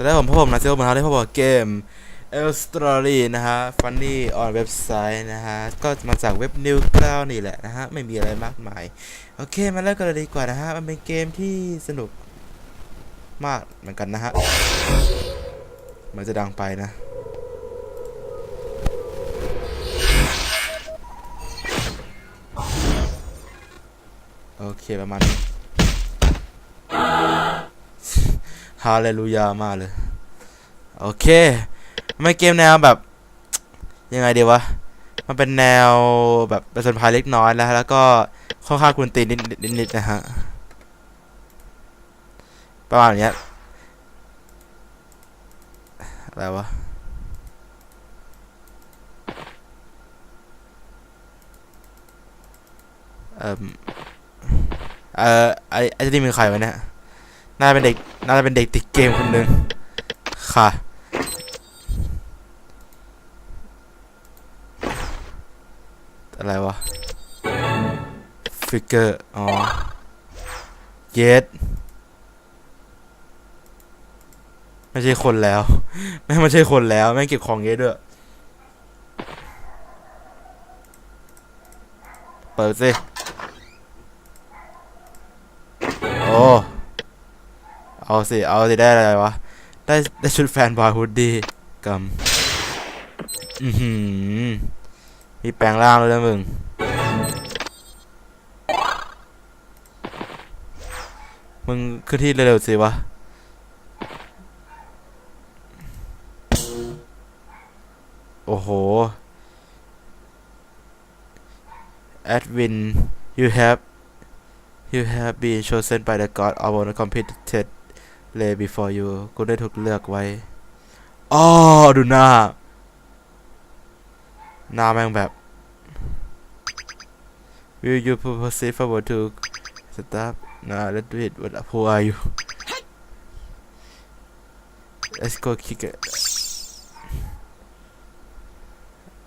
สวัสดีผมพบผมนะเซลล์มือนเขาได้พบกับเกม e l Story นะฮะ Funny on website นะฮะ ก็มาจากเว็บ New c l o u d นี่แหละนะฮะ ไม่มีอะไรมากมาย โอเค มาเริ่มกันเลยดีกว่านะฮะ มันเป็นเกมที่สนุกมากเหมือนกันนะฮะ มันจะดังไปนะโอเค ประมาณนี้าเลลูยามากเลย โอเค ไมันเกมแนวแบบ ยังไงดีวะ มันเป็นแนวแบบประสนภัยเล็กน้อยแล้วแล้วก็ค่อนข้างกุนตีนนิดนิดนะฮะ ประมาณเนี้ยอะไรวะเอ่อเอ่อไอไอจะนี่เป็นใครไวะเนี่ย น่าจะเป็นเด็กน่าจะเป็นเด็กติดเกมคนหนึ่งค่ะ อะไรวะ ฟิกเกอร์ อ๋อ เยสไม่ใช่คนแล้ว ไม่ไม่ใช่คนแล้ว ไม่เก็บของเยอะด้วย เปิดสิ โอ้ เอาสิ เอาสิ ได้อะไรวะ ได้ได้ชุดแฟนบอยฮูดดี้กำอือหือ มีแปลงร่างด้วยนะมึง มึงขึ้นที่เร็วๆสิวะโอ้โห Edwin you have you have been chosen by the god of the competed lay before you กูได้ถูกเลือกไว้อ๋อดูหน้า หน้าแม่งแบบ Will you proceed forward to stop Nah let's do it what who are you Let's go kick it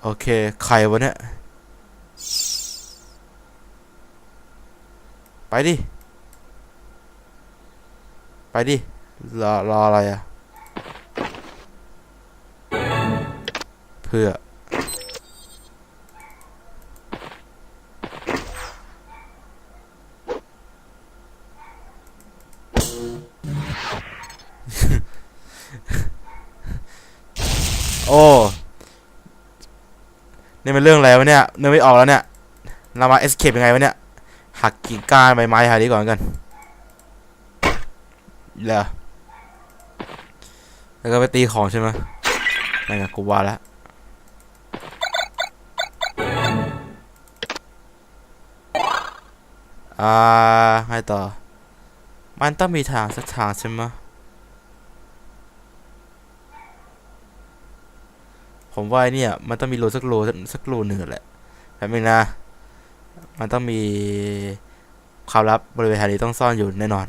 โอเค ใครวะเนี่ย ไปดิ ไปดิ รอ รออะไรอะเพื่อ โอ้นี่มันเรื่องอะไรวะเนี่ยเนึกไม่ออกแล้วเนี่ย เรามา escape ยังไงวะเนี่ย หักกิ่งก้านใบไม้หาดีก่อนกัน เหรอแล้วก็ไปตีของใช่ไหมนั่นไงกูว่าแล้วอ่าให้ต่อ มันต้องมีทางสักทางใช่ไหมผมว่าเนี่ย มันต้องมีรูสักรูสักรูหนึ่งแหละแป๊บนึงนะ มันต้องมีความลับบริเวณแถวนี้ต้องซ่อนอยู่แน่นอน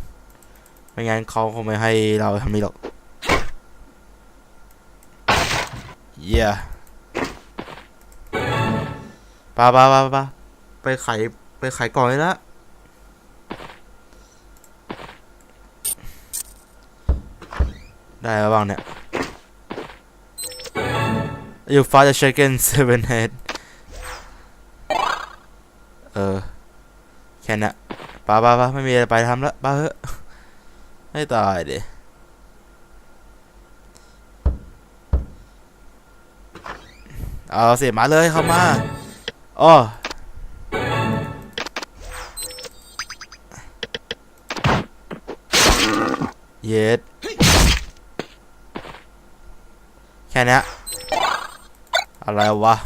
ไม่งั้นเขาคงไม่ให้เราทำนี้หรอก เยี่ยปาปาปาปาไปไขไปไขก่องเลยละได้แล้วบ้างเนี่ย You fought the chicken seven head เออ แค่นั้นปาปาปาไม่มีอะไรไปทำแล้วปาเถอะ ให้ตายดิเอาเสิมาเลยเข้ามาอ้อเย็ดแค่นี้อะไรวะ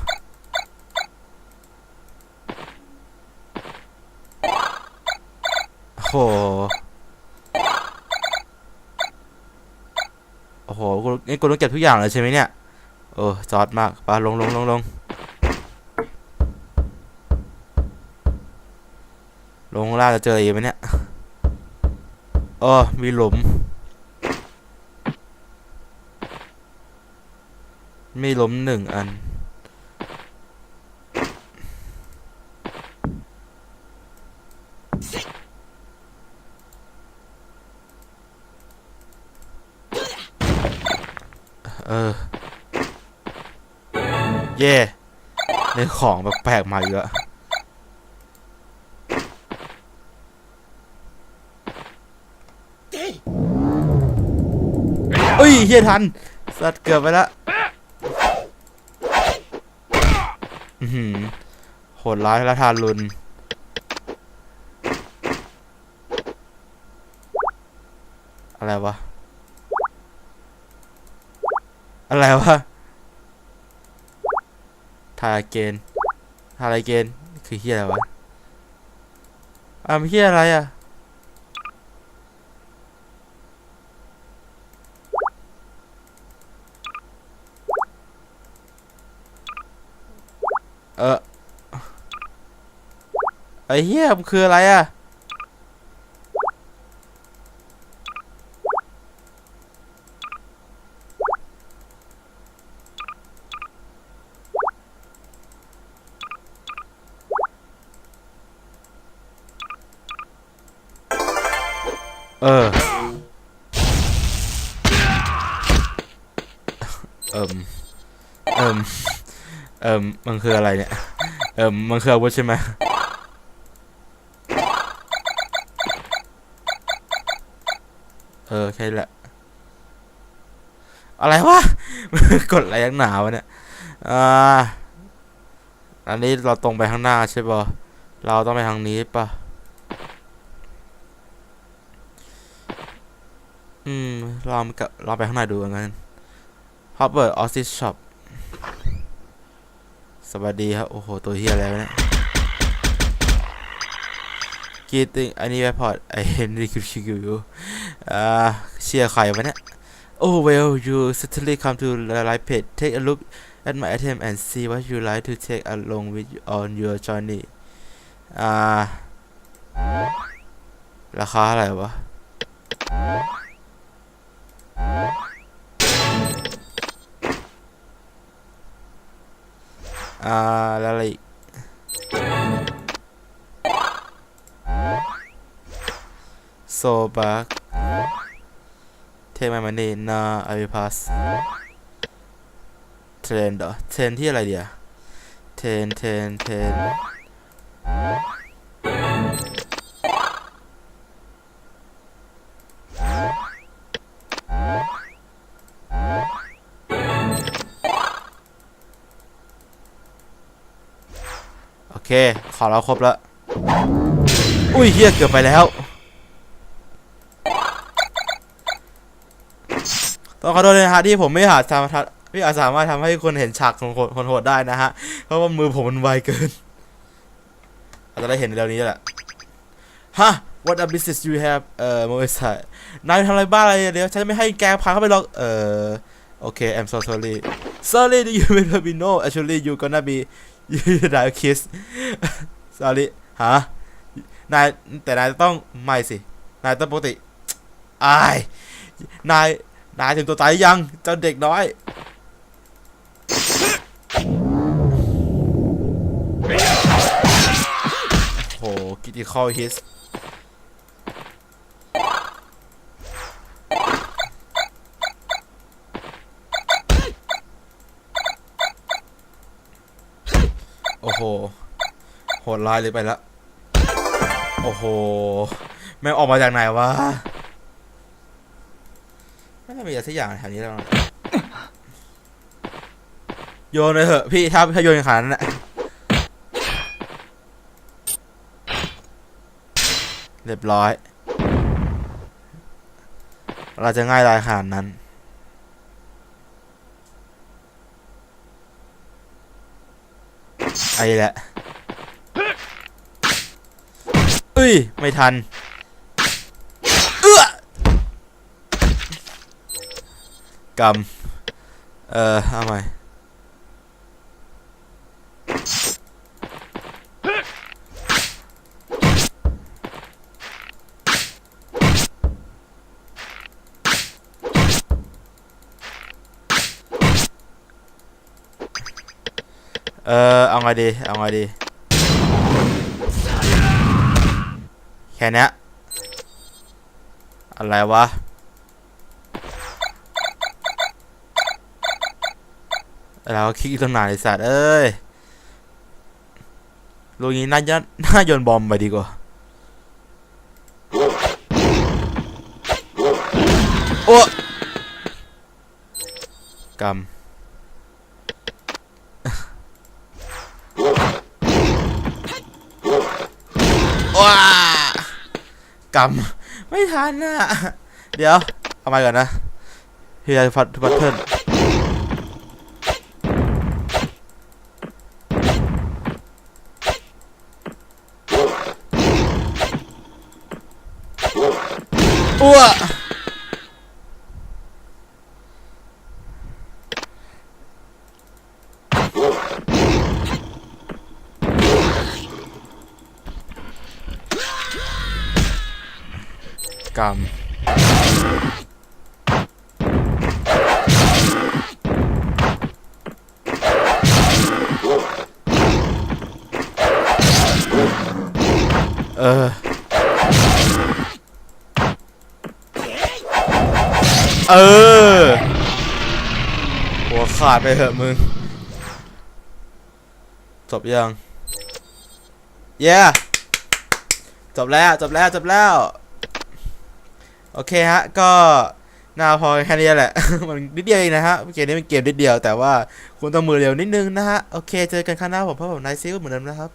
โอ้โห โอ้โหกูนี่กูต้องเก็บทุกอย่างเลยใช่ไหมเนี่ยเออจอดมากไปลงลงลงลงลงข้างล่าจะเจออะไรอีกไหมเนี่ยเออมีหลุม มีหลุมหนึ่งอัน เออ เย่ในของแปลกๆมาอีกแล้วเอ้ยเฮียทัน สัตว์เกือบไปละอือหือโหดร้ายและทารุณอะไรวะ อะไรวะาเกนฮาไรเกนคือเฮียอะไรวะอ่าเฮียอะไรอะเออไอ้เฮียมคืออะไรอะ เออ เอิมเอิมเอิมมันคืออะไรเนี่ย เอิมมันคืออาวุธใช่ไหมเออแค่แหละ อะไรวะ กดอะไรยักหนาวะเนี่ย อ่า อันนี้เราตรงไปข้างหน้าใช่ปะเราต้องไปทางนี้ปะ อืม ลองกับลองไปข้างในดูกันฮอปเปิดออสซิสช็อปสวัสดีครับ โอ้โห ตัวเฮียอะไรวเนี่ยกีติงอันนี้แวพอร์ตไอเฮนรี่คิวชิวอยู่อ่าเชียร์ใครวะเนี่ย Oh well you certainly come to the right page take a look at my item and see what you like to take along with you on your journey อ่าราคาอะไรวะ อ่า แล้วอะไรอีกโซบักเทมามันนี่นาอาวิพัสเทรนเหรอเทรนที่อะไรเดียเทรนเทรนเทรน เค ขอเราครบแล้ว อุ้ยเฮียเกือบไปแล้ว ต้องขอโทษเลยนะฮะที่ผมไม่อาจทำทัไม่อาจสามารถทำให้คนเห็นฉากของคนโหดได้นะฮะ เพราะว่ามือผมมันไวเกิน อาจจะได้เห็นเร็วนี้แหละ ฮะ what a business you have เอ่อโมเอสนายทำอะไรบ้าอะไรเดี๋ยวฉันจะไม่ให้แกพาเข้าไปหรอก เอ่อ โอเค I'm so sorry sorry that you may be no actually you gonna be you die kiss sorry ฮะนายแต่นายต้องไม่สิ นายต้องปกติอายนาย นายถึงตัวตายยัง เจ้าเด็กน้อย โหกิติคอลฮิส โหโหดร้ายเลยไปละ โอ้โห แม่งออกมาจากไหนวะ ไม่น่ามีอะไรสักอย่างแถวนี้แล้วนะโยนเลยเถอะพี่ถ้าถ้าโยนขนาดนั้นแหละเรียบร้อย เราจะง่ายดายขนาดนั้น ไอ้แหละเอ้ย ไม่ทัน เอื้อกำเอ่อเอาใหม่ เออเอาไงดีเอาไงดี แค่นี้อะไรวะเราคลิกตรงไหนไอสัตว์เอ้ยลูกนี้น่าจะน่าโยนบอมไปดีกว่า โอ้กำ ว้ากำไม่ทันอะ เดี๋ยว เอามาก่อนนะพี่จะพัดพัดเทิร์นอ้ว กำเออ เออ หัวขาดไปเถอะมึง จบยัง เย้ จบแล้ว จบแล้ว จบแล้ว โอเคฮะ ก็น่าพอแค่นี้แหละ มันนิดเดียวเองนะฮะ เกมนี้เป็นเกมนิดเดียวแต่ว่าคุณต้องมือเร็วนิดนึงนะฮะ โอเค เจอกันครั้งหน้าผมเพราะผมนายซิลเหมือนเดิมนะครับ